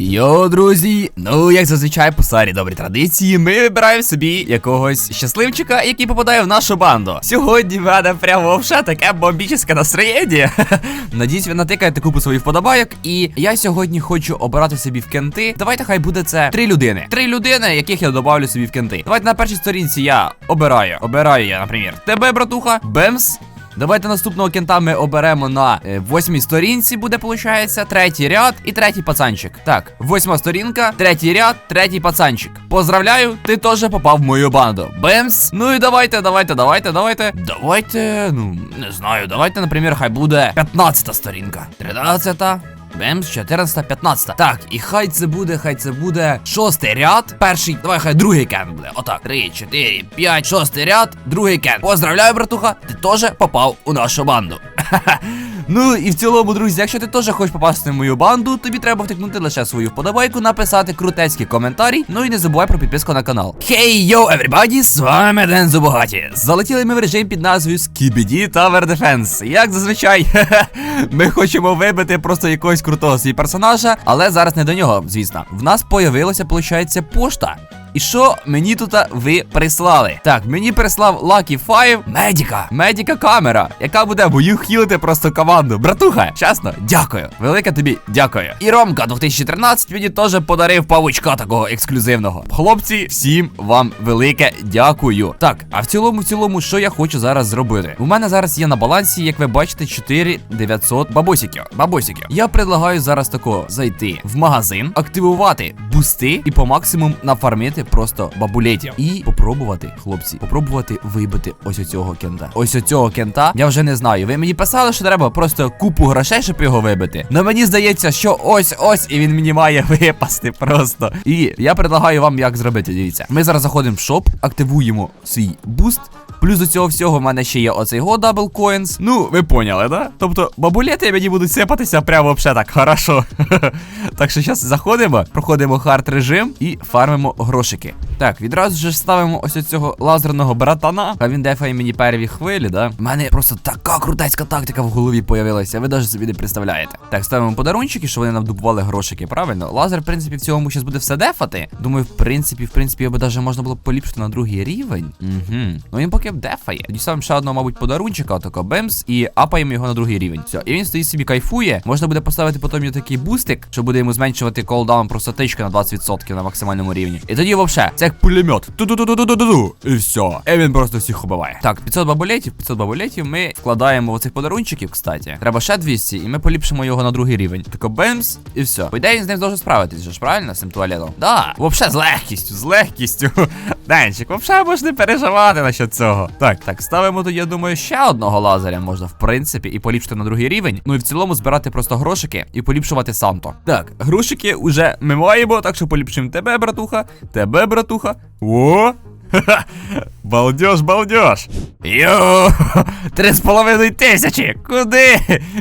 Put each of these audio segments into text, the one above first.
Йо, друзі! Ну, як зазвичай по старій добрій традиції, ми вибираємо собі якогось щасливчика, який попадає в нашу банду. Сьогодні в мене прямо вже таке бомбічне настроєння. Надіюсь, ви натикаєте купу своїх вподобайок. І я сьогодні хочу обирати собі в кенти. Давайте хай буде це три людини. Три людини, яких я добавлю собі в кенти. Давайте на першій сторінці я обираю. Обираю я, наприклад, тебе, братуха, Бемс. Давайте наступного кента ми оберемо на е, восьмій сторінці, буде, виходить, третій ряд і третій пацанчик. Так, восьма сторінка, третій ряд, третій пацанчик. Поздравляю, ти теж попав в мою банду. Бемс. Ну і давайте, давайте, давайте, давайте. Давайте, ну, не знаю, давайте, наприклад, хай буде 15 сторінка. 13. Бемс, 14, 15. Так, і хай це буде, хай це буде шостий ряд. Перший, давай хай другий кен буде. Отак. 3, 4, 5, шостий ряд, другий кен. Поздравляю, братуха, ти теж попав у нашу банду. Ну і в цілому, друзі, якщо ти теж хочеш попасти в мою банду, тобі треба втикнути лише свою вподобайку, написати крутецький коментарі. Ну і не забувай про підписку на канал. Хей, йоу, everybody, з вами Ден Зубогаті. Залетіли ми в режим під назвою Skibidi Tower Defense. Як зазвичай, ми хочемо вибити просто якогось крутого свій персонажа, але зараз не до нього, звісно. В нас появилася, виходить, пошта. І що мені тут ви прислали? Так, мені прислав Lucky 5 медіка, медіка камера, яка буде бою хілити просто команду. Братуха, чесно, дякую. Велике тобі дякую. І Ромка 2013 мені теж подарив павучка такого ексклюзивного. Хлопці, всім вам велике дякую. Так, а в цілому, в цілому, що я хочу зараз зробити? У мене зараз є на балансі, як ви бачите, 4900 бабосиків. Бабосиків. Я предлагаю зараз тако зайти в магазин, активувати бусти і по максимум нафармити просто бабулетів. І попробувати, хлопці, попробувати вибити ось оцього кента. Ось оцього кента. Я вже не знаю. Ви мені писали, що треба просто купу грошей, щоб його вибити. Но мені здається, що ось ось і він мені має випасти просто. І я предлагаю вам, як зробити. Дивіться. Ми зараз заходимо в шоп, активуємо свій буст. Плюс до цього всього в мене ще є оцей го Double Coins. Ну, ви поняли, да? Тобто бабулети мені будуть сипатися прямо взагалі так хорошо. так що зараз заходимо, проходимо хард режим і фармимо грошики. Так, відразу ж ставимо ось цього лазерного братана. А він дефає мені перві хвилі, да? У мене просто така крутецька тактика в голові появилася. Ви навіть собі не представляєте. Так, ставимо подарунчики, щоб вони нам дупували грошики, правильно? Лазер, в принципі, в цьому зараз буде все дефати. Думаю, в принципі, в принципі, його навіть можна було поліпшити на другий рівень. Угу. Ну він поки дефає. Тоді ставимо ще одного, мабуть, подарунчика, отако бемс, і апаємо його на другий рівень. Все, і він стоїть собі кайфує. Можна буде поставити потім його такий бустик, що буде йому зменшувати колдаун просто тичка на 20% на максимальному рівні. І тоді, взагалі, це як пулемет. Ту-ду-ду-ду-ду-ду-ду. І все. І він просто всіх убиває. Так, 500 бабулетів, 500 бабулетів ми вкладаємо в оцих подарунчиків, кстати. Треба ще 200, і ми поліпшимо його на другий рівень. Тако бемс, і все. По ідеї, він з ним должен справитись, ж, правильно, з цим туалетом? Да, вообще з легкістю, з легкістю. Денчик, вообще можеш не переживати насчет цього. Так, так, ставимо тут, я думаю, ще одного лазеря можна, в принципі, і поліпшити на другий рівень. Ну і в цілому збирати просто грошики і поліпшувати Санто. Так, грошики уже ми маємо, так що поліпшимо тебе, братуха, тебе, братуха. О! Ха-ха! Балдеж, балдеж! Йо! Три з половиною тисячі! Куди?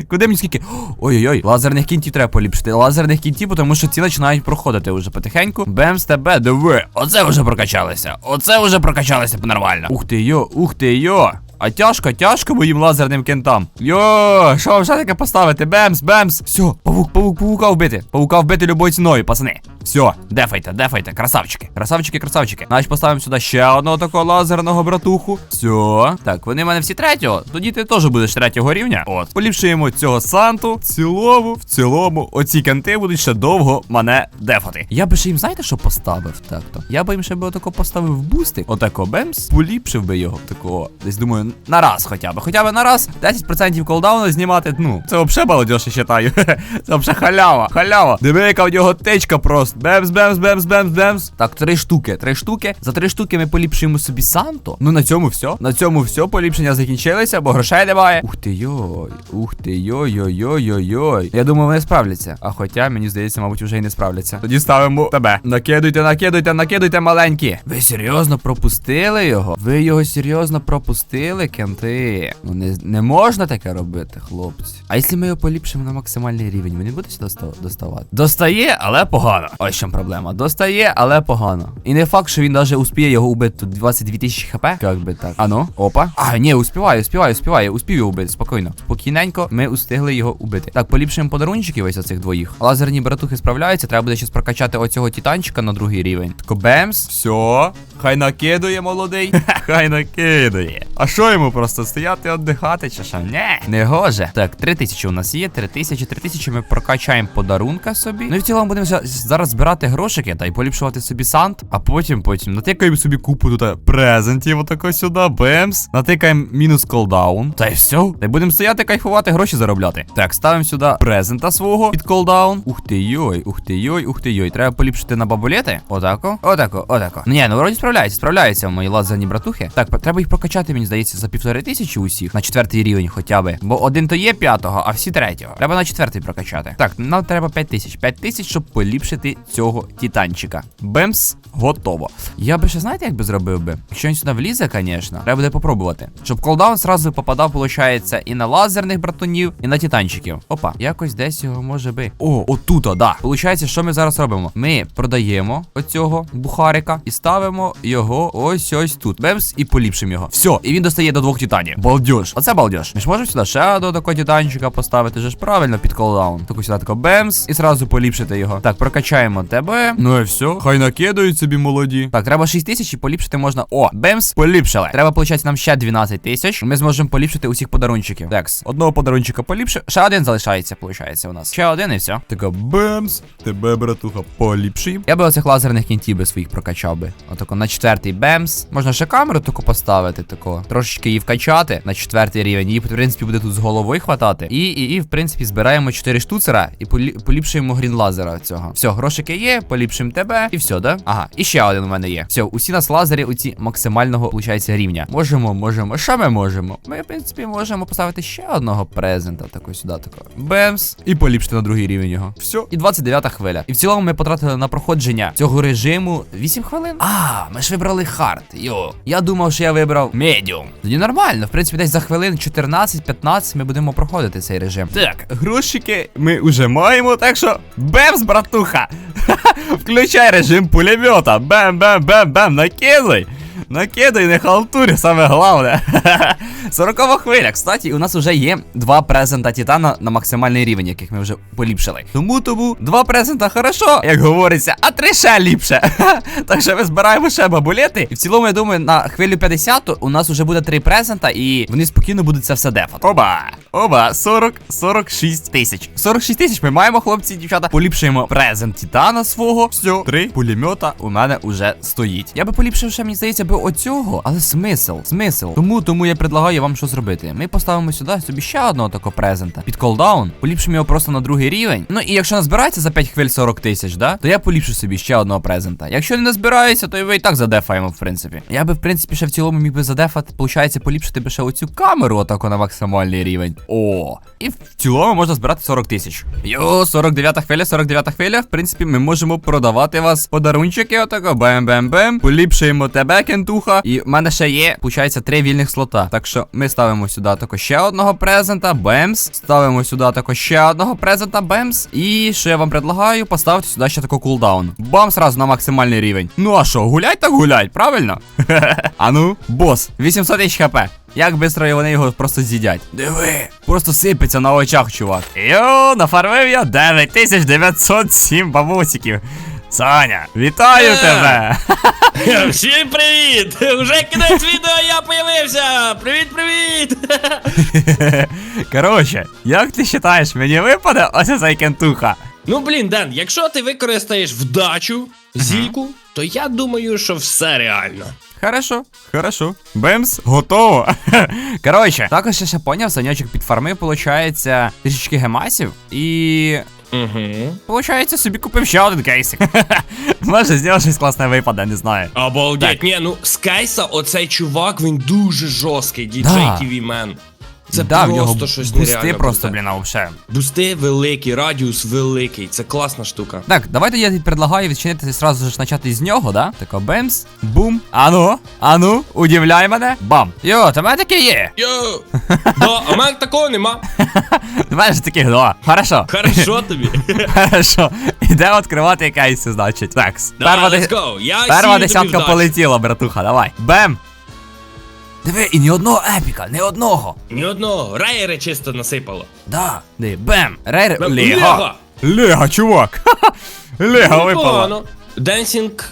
Куди мені скільки? Ой-ой-ой, лазерних кінтів треба поліпшити. Лазерних кінтів, тому що ці починають проходити вже потихеньку. Бемс тебе, диви! Оце вже прокачалися! Оце вже прокачалися нормально. Ух ти йо, ух ти йо! А тяжко, тяжко моїм лазерним кентам. Йо, що ще таке поставити? Бемс, бемс. Все, павук, павук, павука вбити. Павука вбити любою ціною, пацани. Все, дефайте, дефайте, красавчики. Красавчики, красавчики. Значить, поставимо сюди ще одного такого лазерного братуху. Все. Так, вони в мене всі третього. Тоді ти теж будеш третього рівня. От. Поліпшуємо цього Санту. В цілому, в цілому, оці кенти будуть ще довго мене дефати. Я би ще їм, знаєте, що поставив? Так то. Я би їм ще би отако поставив бустик. Отако бемс. Поліпшив би його. Такого. Десь думаю, на раз хоча б. Хоча б на раз 10% колдауну знімати. Ну, це взагалі балдеж, я вважаю. це взагалі халява. Халява. Диви, яка в нього течка просто. Бемс, бемс, бемс, бемс, бемс. Так, три штуки. Три штуки. За три штуки ми поліпшуємо собі Санто. Ну на цьому все. На цьому все. Поліпшення закінчилися, бо грошей немає. Ух ти йой. Ух ти йой йой йой йой Я думаю, вони справляться. А хоча, мені здається, мабуть, вже й не справляться. Тоді ставимо тебе. Накидуйте, накидуйте, накидуйте, маленькі. Ви серйозно пропустили його? Ви його серйозно пропустили, кенти? Ну не, не можна таке робити, хлопці. А якщо ми його поліпшимо на максимальний рівень, він буде сюди доставати? Достає, але погано. Ось чому проблема. Достає, але погано. І не факт, що він навіть успіє його убити. Тут 22 тисячі хп. Як би так. А ну, опа. А, ні, успіваю, успіваю, успіваю. Успів його убити. Спокійно. Спокійненько ми устигли його убити. Так, поліпшуємо подарунчики ось оцих двоїх. Лазерні братухи справляються. Треба буде щось прокачати оцього титанчика на другий рівень. Тако бемс. Все. Хай накидує, молодий. Хай накидує. А що йому просто стояти, віддихати чи що? Не, не гоже. Так, 3000 у нас є, 3000, 3000 ми прокачаємо подарунка собі. Ну і в цілому будемо зараз збирати грошики та й поліпшувати собі сант, а потім потім натикаємо собі купу тут презентів, отако сюди, бемс. Натикаємо мінус колдаун. Та й все. Та й будемо стояти, кайфувати, гроші заробляти. Так, ставимо сюди презента свого під колдаун. Ух ти йой, ух ти йой, ух ти йой. Треба поліпшити на бабулети. Отако, отако, отако. Ні, ну вроді справляється, справляється мої лазерні братухи. Так, треба їх прокачати, мені здається, за півтори тисячі усіх на четвертий рівень хоча би. Бо один то є п'ятого, а всі третього. Треба на четвертий прокачати. Так, нам треба 5 тисяч. 5 тисяч, щоб поліпшити цього титанчика. Бемс, готово. Я би ще знаєте, як би зробив би? Якщо він сюди влізе, звісно, треба буде попробувати. Щоб колдаун зразу попадав, виходить, і на лазерних братунів, і на титанчиків. Опа, якось десь його може би. О, отут, да. Получається, що ми зараз робимо? Ми продаємо оцього бухарика і ставимо його ось ось тут. Бемс і поліпшимо його. Все, і він достає до двох титанів. Балдеж. Оце балдеж. Ми ж можемо сюди ще одного такого титанчика поставити, же ж правильно під колдаун. Таку сюди тако бемс і зразу поліпшити його. Так, прокачаємо тебе. Ну і все. Хай накидають собі молоді. Так, треба 6 тисяч і поліпшити можна. О, бемс, поліпшили. Треба, виходить, нам ще 12 тисяч. Ми зможемо поліпшити усіх подарунчиків. Такс, одного подарунчика поліпше. Ще один залишається, виходить, у нас. Ще один і все. Така бемс. Тебе, братуха, поліпшуємо. Я би оцих лазерних кінтів би своїх прокачав би. Отако на четвертий бемс. Можна ще камеру таку поставити, тако. Трошечки її вкачати на четвертий рівень. Її, в принципі, буде тут з головою хватати. І, і, і в принципі, збираємо 4 штуцера і полі, поліпшуємо грін лазера цього. Все, грошики є, поліпшимо тебе, і все, да? Ага, і ще один у мене є. Все, усі нас лазери, оці максимального, виходить, рівня. Можемо, можемо. Що ми можемо? Ми, в принципі, можемо поставити ще одного презента, тако сюди, тако. Бемс. І поліпшити на другий рівень його. Все. І 29 хвиля. І в цілому ми потратили на проходження цього режиму 8 хвилин. А, ми ж вибрали хард. Йо. Я думав, що я вибрав медіум. Тоді нормально. В принципі, десь за хвилин 14-15 ми будемо проходити цей режим. Так, грузчики ми вже маємо, так що бемс, братуха. Включай режим пулемета. Бем-бем-бем-бем, накидай. Накидай, не халтурі, саме головне. 40 хвиля. Кстати, у нас вже є два презента Титана на максимальний рівень, яких ми вже поліпшили. Тому тому два презента хорошо, як говориться, а три ще ліпше. так що ми збираємо ще бабулети. І в цілому, я думаю, на хвилю 50 у нас вже буде три презента, і вони спокійно будуть це все дефати. Оба! Оба, 40, 46 тисяч. 46 тисяч ми маємо, хлопці дівчата. Поліпшуємо презент Титана свого. Все, три пулемета у мене уже стоїть. Я би поліпшив ще, мені здається, би оцього, але смисл, смисл. Тому, тому я предлагаю вам що зробити. Ми поставимо сюди собі ще одного такого презента під колдаун, поліпшимо його просто на другий рівень. Ну і якщо назбирається за 5 хвиль 40 тисяч, да, то я поліпшу собі ще одного презента. Якщо не назбирається, то ви і так задефаємо, в принципі. Я би, в принципі, ще в цілому міг би задефати, получається, поліпшити би ще оцю камеру отако на максимальний рівень. О, і в цілому можна збирати 40 тисяч. Йо, 49 хвиля, 49 хвиля. В принципі, ми можемо продавати вас подарунчики, отако, бем-бем-бем. Поліпшуємо тебе, кентуха. І в мене ще є, получається, три вільних слота. Так що ми ставимо сюди тако ще одного презента, бемс. Ставимо сюди тако ще одного презента, бемс. І що я вам предлагаю, поставити сюди ще тако кулдаун. Бам, сразу на максимальний рівень. Ну а що, гулять так гулять, правильно? а ну, бос, 800 тисяч хп. Як бистро вони його просто з'їдять. Диви, просто сипеться на очах, чувак. Йо, нафармив я 9907 бабусиків. Саня, вітаю Е. тебе! Всім привіт! Уже кінець відео я появився! Привіт, привіт! Коротше, як ти вважаєш, мені випаде ось цей кентуха? Ну блін, Ден, якщо ти використаєш вдачу, зільку, то я думаю, що все реально. Хорошо, хорошо. Бемс, готово. Коротше, також я ще поняв, санячок підфармив, получається, трішечки гемасів і. Угу. Получається, собі купив ще один кейсик. Може, зробив щось класне випаде, не знаю. Обалдеть. Так. Ні, ну з Кейса оцей чувак, він дуже жорсткий, діджей Да. TV Man. Це да, в нього щось бусти нереально просто, блін, а вообще. Бусти великі, радіус великий. Це класна штука. Так, давайте я предлагаю відчинити зразу ж почати з нього, да? Тако бемс, бум. Ану, ану, удивляй мене. Бам. Йо, то мене таке є. Йоу! Да, а мене такого нема. У мене ж таких два. Хорошо. Хорошо тобі. Хорошо. Іде відкривати кейси, значить. Так, перва, десятка полетіла, братуха, давай. Бем. Диви, і ні одного епіка, ні одного. Ні одного. Рейери чисто насипало. Да, диви, бем. Рейр, Бем, Лего. Лего. Чувак. Лего випало. Dancing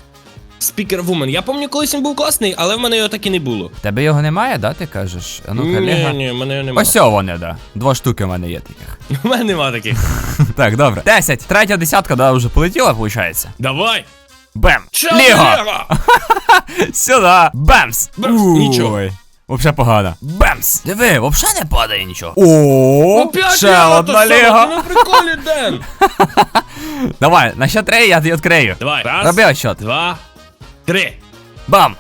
Speaker Woman. Я пам'ятаю, колись він був класний, але в мене його так і не було. Тебе його немає, да, ти кажеш? А ну-ка, ні, Лего. ні, в мене його немає. Ось о вони, да. Два штуки в мене є таких. У мене нема таких. Так, добре. Десять. Третя десятка, да, вже полетіла, виходить. Давай. Бем. Чо Лего. Сюда. Бемс. Бемс. Ой. Вообще погано. Бемс. Диви, вообще не падає нічого. О, ще одна. Ти на приколі, Ден. Давай, на ще три я тобі відкрию. Давай. Раз, Роби отчет. два, три. Бам.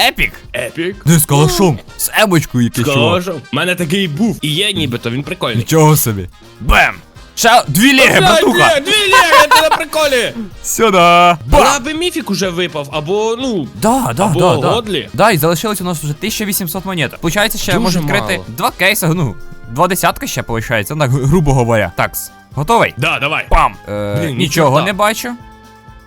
Епік. Епік. Ти з калашом. З емочкою якийсь чувак. Скажу. У мене такий був. І є нібито, він прикольний. Нічого собі. Бем. Ще дві леги, Опять братуха. дві, лего, ти на приколі. Сюда. Бам. аби міфік уже випав, або, ну, Да, да, Або да, да. Годлі. Да, і залишилось у нас вже 1800 монет. Получається, ще Дуже можна відкрити мало. два кейси, ну, два десятка ще ну, так, грубо говоря. Так, готовий? да, давай. Бам! Е, Блін, нічого не бачу.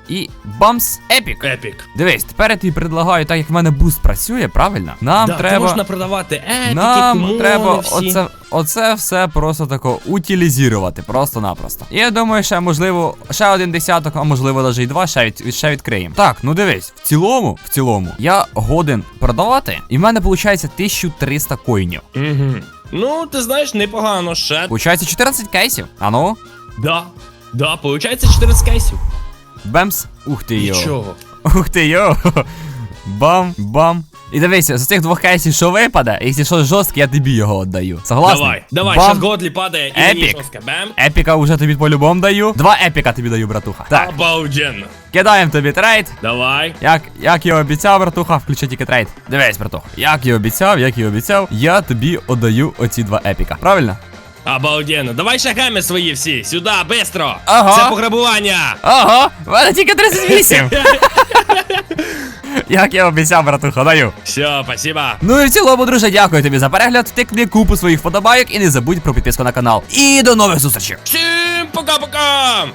І бамс епік. Епік. Дивись, тепер я тобі предлагаю, так як в мене буст працює, правильно? Нам да, треба. Можна продавати епіки, Нам кумони треба всі. оце, оце все просто тако утилізувати, просто-напросто. І я думаю, ще можливо, ще один десяток, а можливо навіть і два, ще, від, ще відкриємо. Так, ну дивись, в цілому, в цілому, я годен продавати, і в мене виходить 1300 коїнів. Угу. Ну, ти знаєш, непогано ще. Получається 14 кейсів. А ну, Да. Да, получається 14 кейсів. бемс. Ух ти йо. Нічого. Ух ти йо. Бам, бам. І дивися, з цих двох кейсів, що випаде, якщо щось жорстке, я тобі його віддаю. Согласний? Давай, давай, Бам. зараз Годлі падає і мені Епік. жорстко. Бем. Епіка вже тобі по-любому даю. Два епіка тобі даю, братуха. Так, Обалденно. кидаємо тобі трейд. Давай. Як, як і обіцяв, братуха, включи тільки трейд. Дивись, братуха. Як і обіцяв, як і обіцяв, я тобі отдаю оці два епіка. Правильно? Обалденно. Давай шагами свої всі. Сюди, бистро. Ага. Це пограбування. Ого, в мене тільки 38. як я обіцяв, братуха, даю. Все, спасибо. Ну і в цілому, друже, дякую тобі за перегляд. Тикни купу своїх вподобайок і не забудь про підписку на канал. І до нових зустрічей! Всім пока-пока.